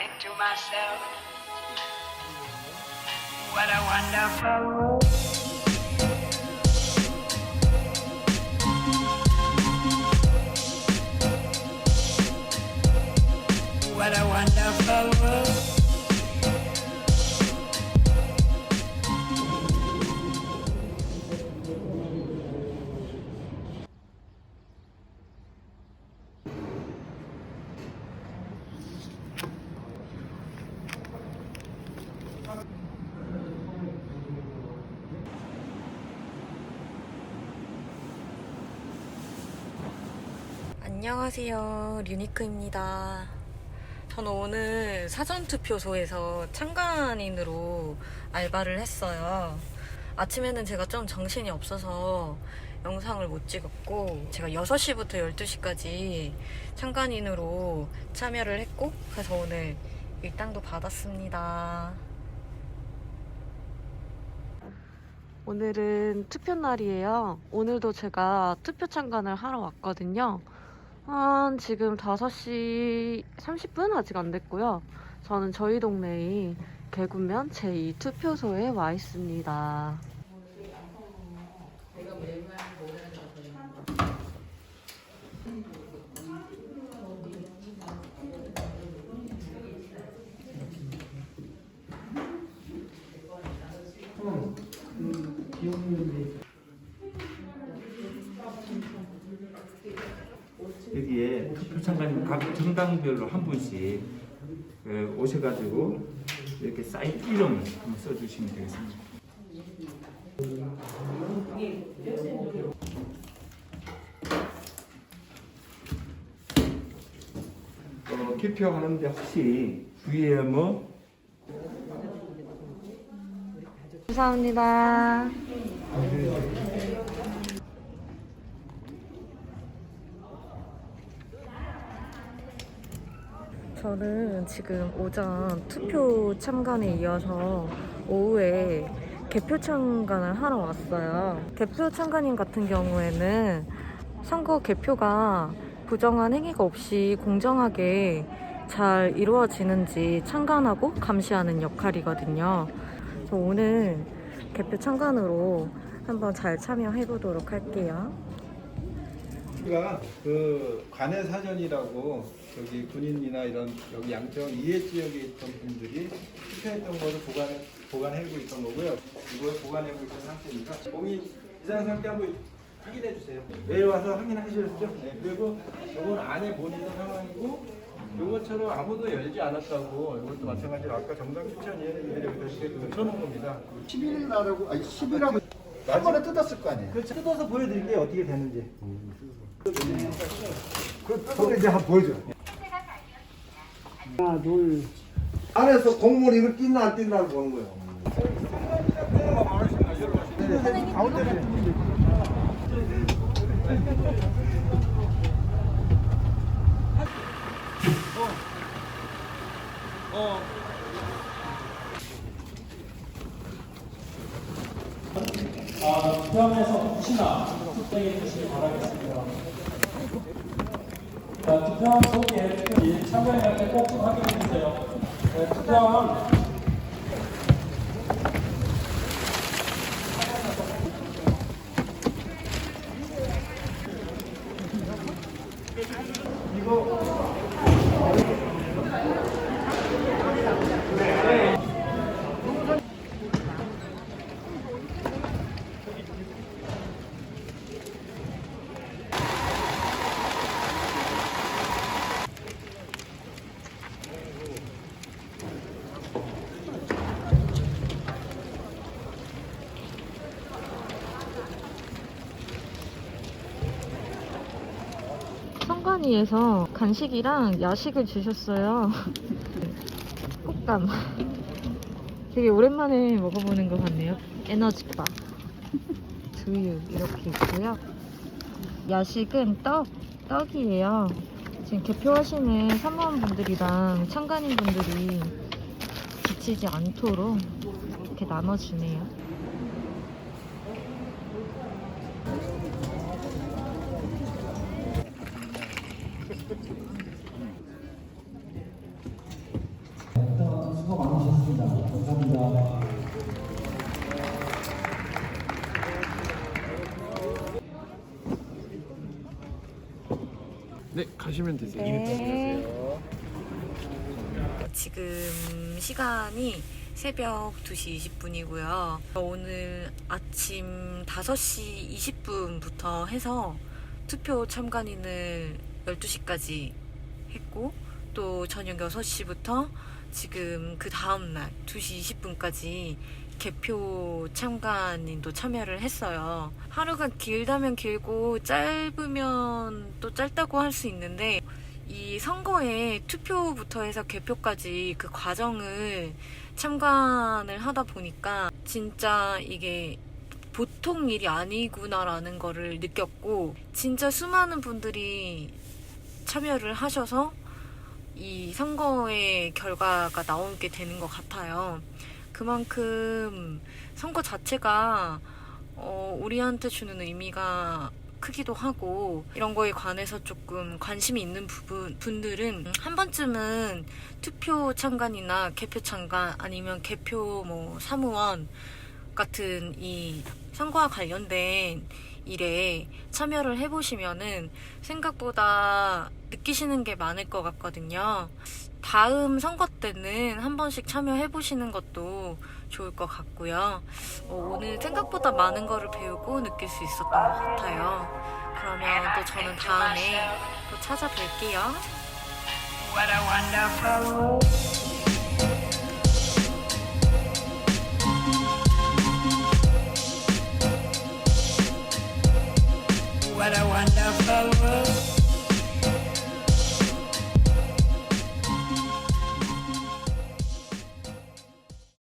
thinking to myself, what a wonderful world. 안녕하세요. 류니크입니다. 저는 오늘 사전투표소에서 참관인으로 알바를 했어요. 아침에는 제가 좀 정신이 없어서 영상을 못 찍었고, 제가 6시부터 12시까지 참관인으로 참여를 했고, 그래서 오늘 일당도 받았습니다. 오늘은 투표 날이에요. 오늘도 제가 투표 참관을 하러 왔거든요. 한 지금 5시 30분 아직 안 됐고요. 저는 저희 동네의 개구면 제2 투표소에 와 있습니다. 투표 참관인 각 정당별로 한 분씩 어, 오셔가지고 이렇게 사인 이름을 한번 써주시면 되겠습니다. 어, 투표하는데 혹시 주위에 뭐 감사합니다. 저는 지금 오전 투표 참관에 이어서 오후에 개표 참관을 하러 왔어요. 개표 참관인 같은 경우에는 선거 개표가 부정한 행위가 없이 공정하게 잘 이루어지는지 참관하고 감시하는 역할이거든요. 그래서 오늘 개표 참관으로 한번 잘 참여해 보도록 할게요. 우리가 그 관내 사전이라고 저기 군인이나 이런 여기 양평 이해 지역에 있던 분들이 투표했던 거를 보관 보관하고 있던 거고요. 이걸 보관하고 있는 상태니까 몸이 이상 상태 한번 확인해 주세요. 내일 와서 확인하시겠죠? 네. 그리고 이건 안에 본인의 상황이고 이것처럼 아무도 열지 않았다고 이것도 마찬가지로 아까 정당 추천위원회들이 여기다 이렇게 그 쳐놓은 겁니다. 10일 날하고 아니 10일하고 한 번에 뜯었을 거 아니에요. 그 뜯어서 보여드릴게요 어떻게 되는지. 그 뜯어 이제 한번 보여줘. 하나 둘. 안에서 공무원 이걸 뛴다 안 뛴다를 보는 거예요. 아, 투표함에서 혹시나 뚝배기 주시기 바라겠습니다. 자, 투표함 속에 투표지 참가인할 때꼭 좀 확인해 주세요. 네, 투표함 선관위에서 간식이랑 야식을 주셨어요. 꽃감. 되게 오랜만에 먹어보는 것 같네요. 에너지바. 두유 이렇게 있고요. 야식은 떡, 떡이에요. 지금 개표하시는 사무원분들이랑 참관인분들이 지치지 않도록 이렇게 나눠주네요. 수고 많으셨습니다. 감사합니다. 네, 가시면 되세요. 네. 지금 시간이 새벽 2시 20분이고요. 오늘 아침 5시 20분부터 해서 투표 참관인을 12시까지 했고 또 저녁 6시부터 지금 그 다음날 2시 20분까지 개표 참관인도 참여를 했어요. 하루가 길다면 길고 짧으면 또 짧다고 할 수 있는데 이 선거에 투표부터 해서 개표까지 그 과정을 참관을 하다 보니까 진짜 이게 보통 일이 아니구나라는 거를 느꼈고 진짜 수많은 분들이 참여를 하셔서 이 선거의 결과가 나오게 되는 것 같아요. 그만큼 선거 자체가 어, 우리한테 주는 의미가 크기도 하고 이런 거에 관해서 조금 관심이 있는 부분 분들은 한 번쯤은 투표 참관이나 개표 참관 아니면 개표 뭐 사무원 같은 이 선거와 관련된 일에 참여를 해보시면은 생각보다 느끼시는 게 많을 것 같거든요. 다음 선거 때는 한 번씩 참여해보시는 것도 좋을 것 같고요. 어, 오늘 생각보다 많은 거를 배우고 느낄 수 있었던 것 같아요. 그러면 또 저는 다음에 또 찾아뵐게요.